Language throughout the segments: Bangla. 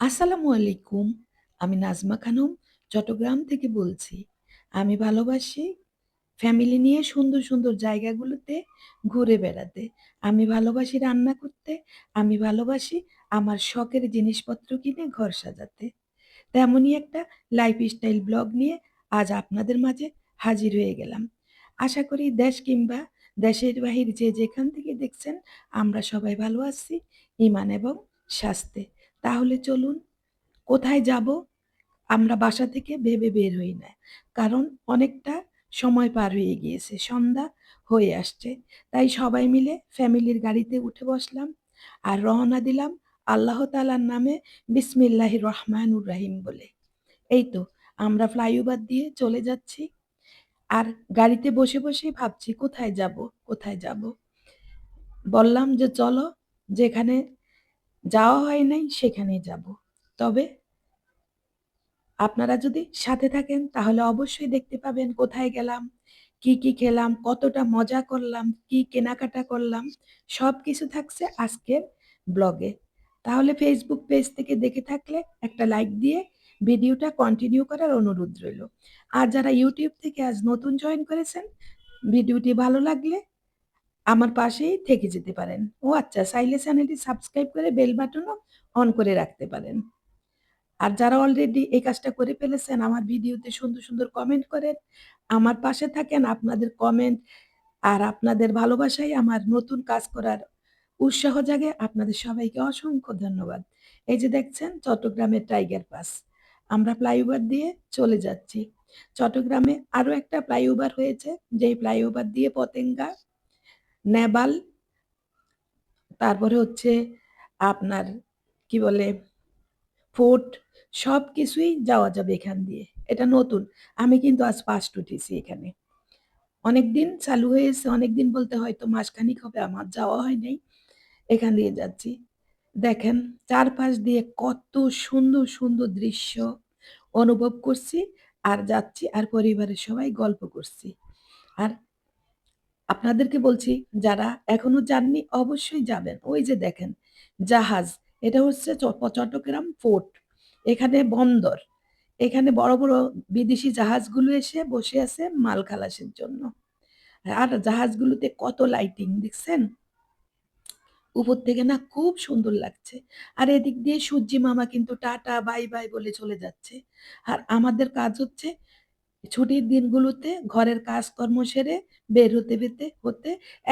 আসসালামু আলাইকুম। আমি নাজমা খানম চট্টগ্রাম থেকে বলছি। আমি ভালোবাসি ফ্যামিলি নিয়ে সুন্দর, সুন্দর জায়গাগুলোতে ঘুরে বেড়াতে। আমি ভালোবাসি রান্না করতে। আমি ভালোবাসি আমার শখের জিনিসপত্র কিনে ঘর সাজাতে। তেমনই একটা লাইফস্টাইল ব্লগ নিয়ে আজ আপনাদের মাঝে হাজির হয়ে গেলাম। আশা করি দেশ কিংবা দেশের বাহির যে যেখান থেকে দেখছেন আমরা সবাই ভালো আছি ইমান এবং স্বাস্থ্যে। তাহলে চলুন কোথায় যাব? আমরা বাসা থেকে ভেবে বের হই না। কারণ অনেকটা সময় পার হয়ে গিয়েছে। সন্ধ্যা হয়ে আসছে। তাই সবাই মিলে ফ্যামিলির গাড়িতে উঠে বসলাম আর রওনা দিলাম আল্লাহ তাআলার নামে বিসমিল্লাহির রহমানুর রাহিম বলে। এই তো আমরা ফ্লাইওভার দিয়ে চলে যাচ্ছি। আর গাড়িতে বসে, বসেই ভাবছি কোথায় যাব, কোথায় যাব? বললাম যে চলো যেখানে যাওয়া হয় নাই সেখানেই যাব। তবে আপনারা যদি সাথে থাকেন তাহলে অবশ্যই দেখতে পাবেন কোথায় গেলাম, কি, কি খেলাম, কতটা মজা করলাম, কি কেনাকাটা করলাম সব কিছু থাকছে আজকের ব্লগে। তাহলে ফেসবুক পেজ থেকে দেখে থাকলে একটা লাইক দিয়ে ভিডিওটা কন্টিনিউ করার অনুরোধ রইল। আর যারা ইউটিউব থেকে আজ নতুন জয়েন করেছেন, ভিডিওটি ভালো লাগলে আমার পাশেই থেকে যেতে পারেন। ও আচ্ছা চাইলে চ্যানেলটি সাবস্ক্রাইব করে বেল বাটনও অন করে রাখতে পারেন। আর যারা অলরেডি এই কাজটা করে ফেলেছেন আমার ভিডিওতে সুন্দর, সুন্দর কমেন্ট করেন। আমার পাশে থাকেন। আপনাদের কমেন্ট আর আপনাদের ভালোবাসাই আমার নতুন কাজ করার উৎসাহ জাগে। আপনাদের সবাইকে অসংখ্য ধন্যবাদ। এই যে দেখছেন চট্টগ্রামের টাইগার পাস। আমরা ফ্লাইওভার দিয়ে চলে যাচ্ছি। চট্টগ্রামে আরও একটা ফ্লাইওভার হয়েছে। যেই ফ্লাইওভার দিয়ে পতেঙ্গা, নেভাল তারপরে হচ্ছে আপনার কি বলে ফোর্ট সব কিছুই যাওয়া যাবে এখান দিয়ে। এটা নতুন। আমি কিন্তু আজ ফার্স্ট উঠেছি এখানে। অনেকদিন চালু হয়েছে, অনেকদিন বলতে হয়তো মাসখানেক হবে আমার যাওয়া হয় নাই। এখান দিয়ে যাচ্ছি। দেখেন চারপাশ দিয়ে কত সুন্দর, সুন্দর দৃশ্য অনুভব করছি আর যাচ্ছি আর পরিবারের সবাই গল্প করছি। আর আপনাদেরকে বলছি যারা এখনও যাননি অবশ্যই যাবেন। ওই যে দেখেন জাহাজ এটা হচ্ছে চট্টগ্রাম ফোর্ট। এখানে বন্দর। এখানে বড়, বড় বিদেশি জাহাজগুলো এসে বসে আছে মাল খালাসের জন্য। আর জাহাজগুলোতে কত লাইটিং দেখছেন? উপর থেকে না খুব সুন্দর লাগছে। আর এদিক দিয়ে সূর্যি মামা কিন্তু টাটা বাই, বাই বলে চলে যাচ্ছে। আর আমাদের কাজ হচ্ছে ছুটির দিনগুলোতে ঘরের কাজকর্ম সেরে বের হতে পেতে হতে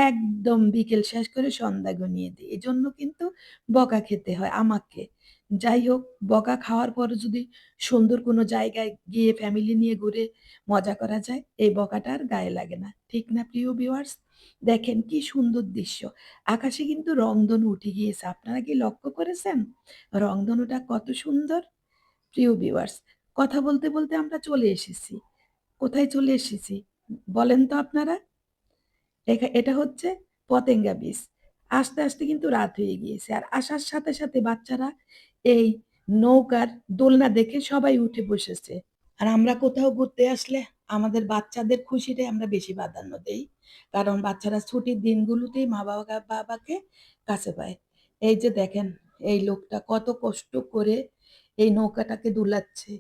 একদম বিকেল শেষ করে সন্ধ্যা ঘনিয়ে দিই। এজন্য কিন্তু বকা খেতে হয় আমাকে। যাই হোক বকা খাওয়ার পরও যদি সুন্দর কোনো জায়গায় গিয়ে ফ্যামিলি নিয়ে ঘুরে মজা করা যায়, এই বকাটা আর গায়ে লাগে না। ঠিক না প্রিয় ভিউয়ার্স? দেখেন কি সুন্দর দৃশ্য। আকাশে কিন্তু রংধনু উঠে গিয়েছে। আপনারা কি লক্ষ্য করেছেন? রংধনুটা কত সুন্দর? প্রিয় ভিউয়ার্স কথা বলতে, বলতে আমরা চলে এসেছি। কোথায় চলে এসেছি? বলেন তো আপনারা? এটা হচ্ছে পতেঙ্গা বিচ। আস্তে আস্তে কিন্তু রাত হয়ে গিয়েছে। আর আসার সাথে, সাথে বাচ্চারা এই নৌকার দোলনা দেখে সবাই উঠে বসেছে। আর আমরা কোথাও ঘুরতে আসলে আমাদের বাচ্চাদের খুশিটাই আমরা বেশি প্রাধান্য দেই। কারণ বাচ্চারা ছুটির দিনগুলোতেই মা-বাবা বাবাকে কাছে পায়। এই যে দেখেন এই লোকটা কত কষ্ট করে এই নৌকাটাকে দুলাচ্ছে।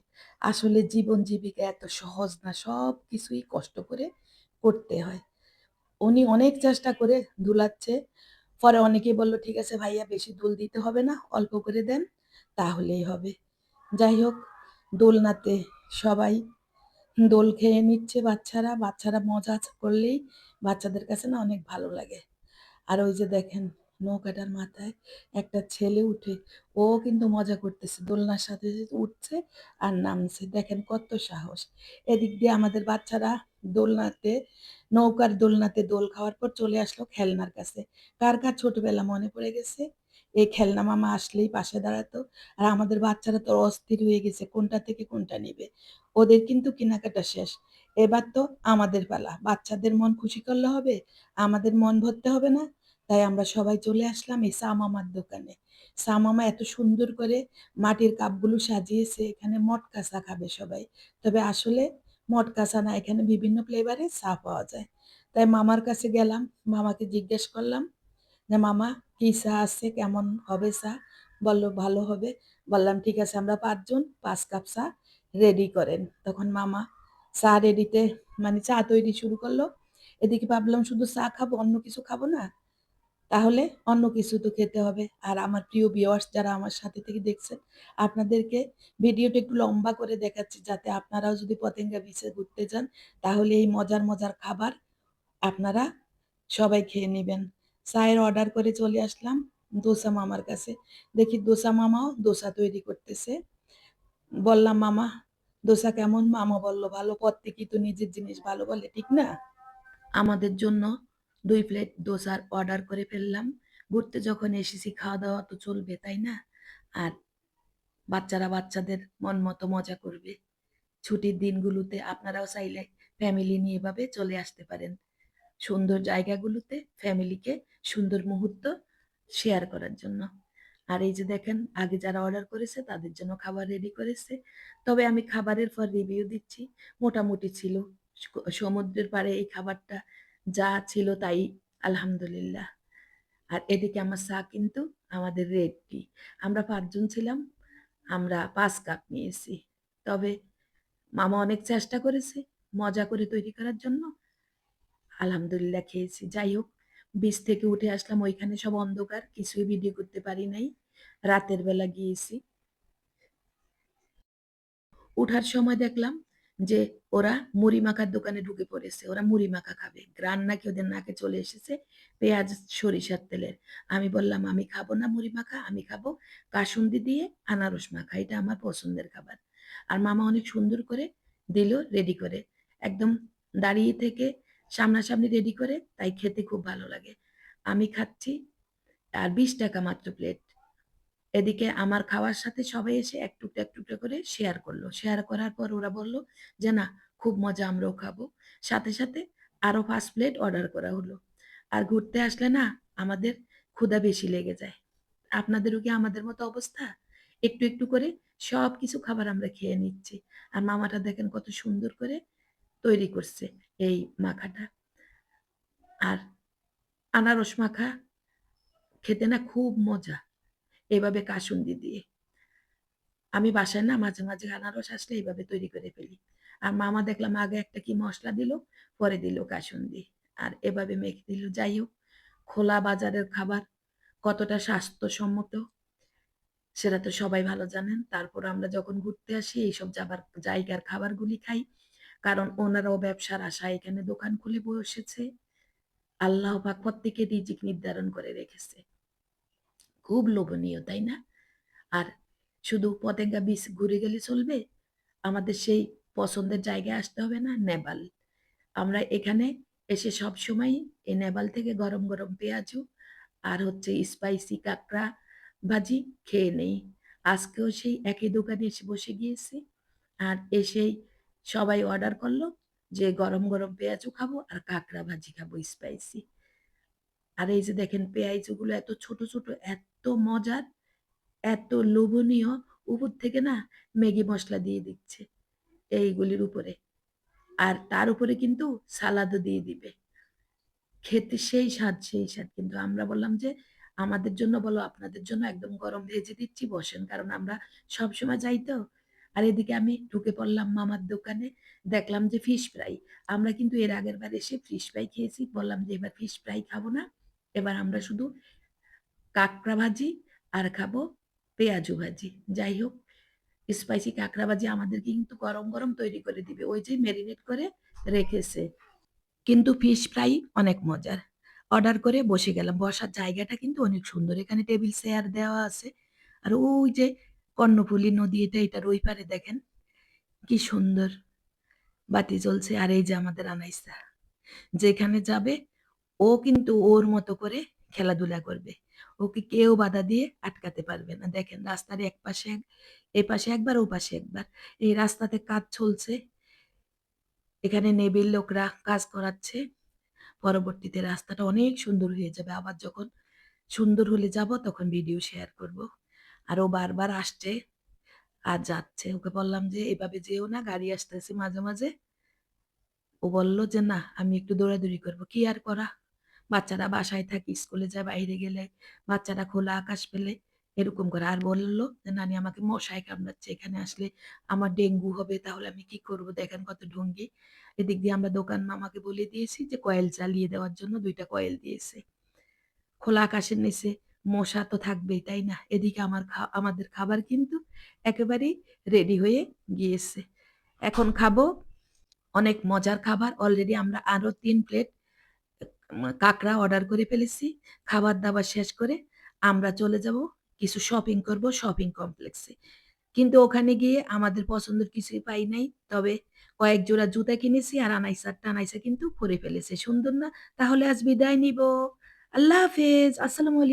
আসলে জীবন জীবিকা এত সহজ না। সব কিছুই কষ্ট করে করতে হয়। উনি অনেক চেষ্টা করে দুলাচ্ছে। পরে অনেকেই বলল, "ঠিক আছে ভাইয়া বেশি দুল দিতে হবে না। অল্প করে দেন, তাহলেই হবে।" যাই হোক দোলনাতে সবাই দোল খেয়ে নিচ্ছে বাচ্চারা। বাচ্চারা মজা করলেই বাচ্চাদের কাছে না অনেক ভালো লাগে। আর ওই যে দেখেন নৌকাটার মাথায় একটা ছেলে উঠে ও কিন্তু মজা করতেছে। দোলনার সাথে, উঠছে আর নামছে। দেখেন কত সাহস। এদিক দিয়ে আমাদের বাচ্চারা দোলনাতে নৌকার দোলনাতে দোল খাওয়ার পর চলে আসলো খেলনার কাছে। কার, কার ছোটবেলা মনে পড়ে গেছে? এই খেলনা মামা আসলেই পাশে দাঁড়াতো। আর আমাদের বাচ্চারা তো অস্থির হয়ে গেছে কোনটা থেকে কোনটা নিবে। ওদের কিন্তু কেনাকাটা শেষ। এবার তো আমাদের পালা। বাচ্চাদের মন খুশি করলে হবে? আমাদের মন ভরতে হবে না? তাই আমরা সবাই চলে আসলাম এই চা মামার দোকানে। চা মামা এত সুন্দর করে মাটির কাপগুলো সাজিয়েছে। এখানে মটকা চা খাবে সবাই। তবে আসলে মটকা চা না, এখানে বিভিন্ন ফ্লেভারে চা পাওয়া যায়। তাই মামার কাছে গেলাম। মামাকে জিজ্ঞেস করলাম যে, "মামা কি চা আছে? কেমন হবে চা?" বলল "ভালো হবে।" বললাম, "ঠিক আছে আমরা পাঁচজন পাঁচ কাপ চা রেডি করেন।" তখন মামা চা রেডিতে মানে চা তৈরি শুরু করল। এদিকে ভাবলাম শুধু চা খাব, অন্য কিছু খাব না। তাহলে অন্য কিছু তো খেতে হবে। আর আমার প্রিয় ভিউয়ার্স যারা আমার সাথে থেকে দেখছেন, আপনাদেরকে ভিডিওটা একটু লম্বা করে দেখাচ্ছি যাতে আপনারাও যদি পতেঙ্গা বিচে ঘুরতে যান, তাহলে এই মজার, মজার খাবার আপনারা সবাই খেয়ে নেবেন চায়ের অর্ডার করে চলে আসলাম দোসা মামার কাছে। দেখি দোসা মামাও দোসা তৈরি করতেছে। বললাম, "মামা দোসা কেমন?" মামা বলল, "ভালো। প্রত্যেকেই তো নিজের জিনিস ভালো বলে, ঠিক না?" আমাদের জন্য ২ প্লেট দোসার অর্ডার করে ফেললাম। ঘুরতে যখন এসেছি খাওয়া-দাওয়া তো চলবে, তাই না? আর বাচ্চারা বাচ্চাদের মন মতো মজা করবে। ছুটির দিনগুলোতে আপনারাও চাইলে ফ্যামিলি নিয়ে এভাবে চলে আসতে পারেন। সুন্দর জায়গাগুলোতে ফ্যামিলিকে সুন্দর মুহূর্ত শেয়ার করার জন্য। আর এই যে দেখেন আগে যারা অর্ডার করেছে তাদের জন্য খাবার রেডি করেছে। তবে আমি খাবারের পর রিভিউ দিচ্ছি। মোটামুটি ছিল। সমুদ্রের পাড়ে এই খাবারটা যা ছিল তাই আলহামদুলিল্লাহ। আর এদিকে আমার চা কিন্তু আমাদের রেডি। আমরা পাঁচজন ছিলাম। আমরা পাঁচ কাপ নিয়েছি। তবে মামা অনেক চেষ্টা করেছে মজা করে তৈরি করার জন্য। আলহামদুলিল্লাহ খেয়েছি। যাই হোক, বিচ থেকে উঠে আসলাম ওইখানে সব অন্ধকার। কিছুই ভিডিও করতে পারি নাই। রাতের বেলা গিয়েছি। উঠার সময় দেখলাম যে ওরা মুড়ি মাখার দোকানে ঢুকে পড়েছে। ওরা মুড়ি মাখা খাবে। ঘ্রাণ নাকি ওদের নাকে চলে এসেছে পেঁয়াজ, সরিষার তেলের। আমি বললাম, "আমি খাব না মুড়ি মাখা, আমি খাব কাসুন্দি দিয়ে আনারস মাখা। এটা আমার পছন্দের খাবার।" আর মামা অনেক সুন্দর করে দিল রেডি করে। একদম দাঁড়িয়ে থেকে সামনাসামনি রেডি করে, তাই খেতে খুব ভালো লাগে। আমি খাচ্ছি আর ৳২০ মাত্র প্লেট। এদিকে আমার খাওয়ার সাথে সবাই এসে এক টুকরা, এক টুকরা করে শেয়ার করল। শেয়ার করার পর ওরা বলল যে, "না, খুব মজা আমরাও খাব।" সাথে, সাথে আরও ৫ প্লেট অর্ডার করা হলো। আর ঘুরতে আসলে না আমাদের ক্ষুধা বেশি লেগে যায়। আপনাদেরও কি আমাদের মতো অবস্থা? একটু, একটু করে সব কিছু খাবার আমরা খেয়ে নিচ্ছি। আর মামাটা দেখেন কত সুন্দর করে তৈরি করছে এই মাখাটা। আর আনারস মাখা খেতে না খুব মজা। এভাবে কাসুন্দি দিয়ে। আমি বাসায় না মাঝে, মাঝে আনারস আসলে এভাবে তৈরি করে ফেলি। আর মামা দেখলাম আগে একটা কি মশলা দিল, পরে দিল কাসুন্দি। আর এভাবে মেখে দিল। যাই হোক, খোলা বাজারের খাবার কতটা স্বাস্থ্যসম্মত সেটা তো সবাই ভালো জানেন। তারপর আমরা যখন ঘুরতে আসি এইসব যাবার জায়গার খাবারগুলি খাই। কারণ ওনারাও ব্যবসার আশায় এখানে দোকান খুলে বসেছে। আল্লাহ পাক প্রত্যেকের রিজিক নির্ধারণ করে রেখেছে। খুব লোভনীয়, তাই না? আর শুধু পতেঙ্গা বিচ ঘুরে গেলে চলবে? আমাদের সেই পছন্দের জায়গায় আসতে হবে না? নেপাল। আমরা এখানে এসে সবসময়ই এই নেপাল থেকে গরম, গরম পেঁয়াজু আর হচ্ছে স্পাইসি কাঁকড়া ভাজি খেয়ে নেই। আজকেও সেই একই দোকানে এসে বসে গিয়েছি। আর এসেই সবাই অর্ডার করল যে গরম, গরম পেঁয়াজু খাব আর কাঁকড়া ভাজি খাব স্পাইসি। আর এই যে দেখেন পেঁয়াজুগুলো এত ছোট, ছোট, এত মজার, এত লোভনীয়, উপর থেকে না ম্যাগি মশলা দিয়ে দিচ্ছে এইগুলির উপরে। আর তার উপরে কিন্তু সালাদও দিয়ে দিবে। খেতে সেই স্বাদ, সেই স্বাদ। কিন্তু আমরা বললাম যে, "আমাদের জন্য বলো, আপনাদের জন্য একদম গরম ভেজে দিচ্ছি, বসেন।" কারণ আমরা সবসময় যাই তো। আর এদিকে আমি ঢুকে পড়লাম মামার দোকানে। দেখলাম যে ফিশ ফ্রাই। আমরা কিন্তু এর আগেরবার এসে ফিশ ফ্রাই খেয়েছি। বললাম যে, "এবার ফিশ ফ্রাই খাব না। এবার আমরা শুধু কাঁকড়া ভাজি আর খাব পেঁয়াজু ভাজি।" যাই হোক, স্পাইসি কাঁকড়া ভাজি আমাদেরকে কিন্তু গরম, গরম তৈরি করে দিবে। ওই যে মেরিনেট করে রেখেছে। কিন্তু ফিশ ফ্রাই অনেক মজার। অর্ডার করে বসে গেলাম। বসার জায়গাটা কিন্তু অনেক সুন্দর। এখানে টেবিল চেয়ার দেওয়া আছে। আর ওই যে কর্ণফুলী নদী এটা এটার ওই পারে দেখেন কি সুন্দর বাতি জ্বলছে। আর এই যে আমাদের আনাইসা। যেখানে যাবে ও কিন্তু ওর মতো করে খেলাধুলা করবে। ওকে কেউ বাধা দিয়ে আটকাতে পারবে না। দেখেন রাস্তার একপাশে এপাশে একবার ওপাশে একবার। এই রাস্তাতে কাজ চলছে। এখানে নেভিল লোকরা কাজ করাচ্ছে। পরবর্তীতে রাস্তাটা অনেক সুন্দর হয়ে যাবে। আবার যখন সুন্দর হলে যাব তখন ভিডিও শেয়ার করব। আর ও বারবার আসছে আর যাচ্ছে। ওকে বললাম যে, "এভাবে যেও না, গাড়ি আসতেছে মাঝে, মাঝে।" ও বলল যে, "না, আমি একটু দৌড়াদৌড়ি করব।" কি আর করা? বাচ্চারা বাসায় থাকে, স্কুলে যায়, বাইরে গেলে বাচ্চারা খোলা আকাশ পেলে এরকম করে। আর বলল যে, "নানি আমাকে মশায় কামড়াচ্ছে। এখানে আসলে আমার ডেঙ্গু হবে। তাহলে আমি কি করব? দেখেন কত ঢঙ্গি।" এদিক দিয়ে আমরা দোকান মামাকে বলে দিয়েছি যে কয়েল চালিয়ে দেওয়ার জন্য দুইটা কয়েল দিয়েছে। খোলা আকাশের নিচে মশা তো থাকবেই, তাই না? এদিকে আমার আমাদের খাবার কিন্তু একেবারেই রেডি হয়ে গিয়েছে। এখন খাব। অনেক মজার খাবার। অলরেডি আমরা আরও তিন প্লেট কাঁকড়া অর্ডার করে ফেলেছি। খাবার-দাবার শেষ করে আমরা চলে যাব কিছু শপিং করব শপিং কমপ্লেক্সে। কিন্তু ওখানে গিয়ে আমাদের পছন্দের কিছুই পাই নাই। তবে কয়েক জোড়া জুতা কিনেছি আর আনাইসা-টানাইসা কিন্তু পরে ফেলেছে, সুন্দর না? তাহলে আজ বিদায় নিব। আল্লাহ হাফেজ। আসসালামু আলাই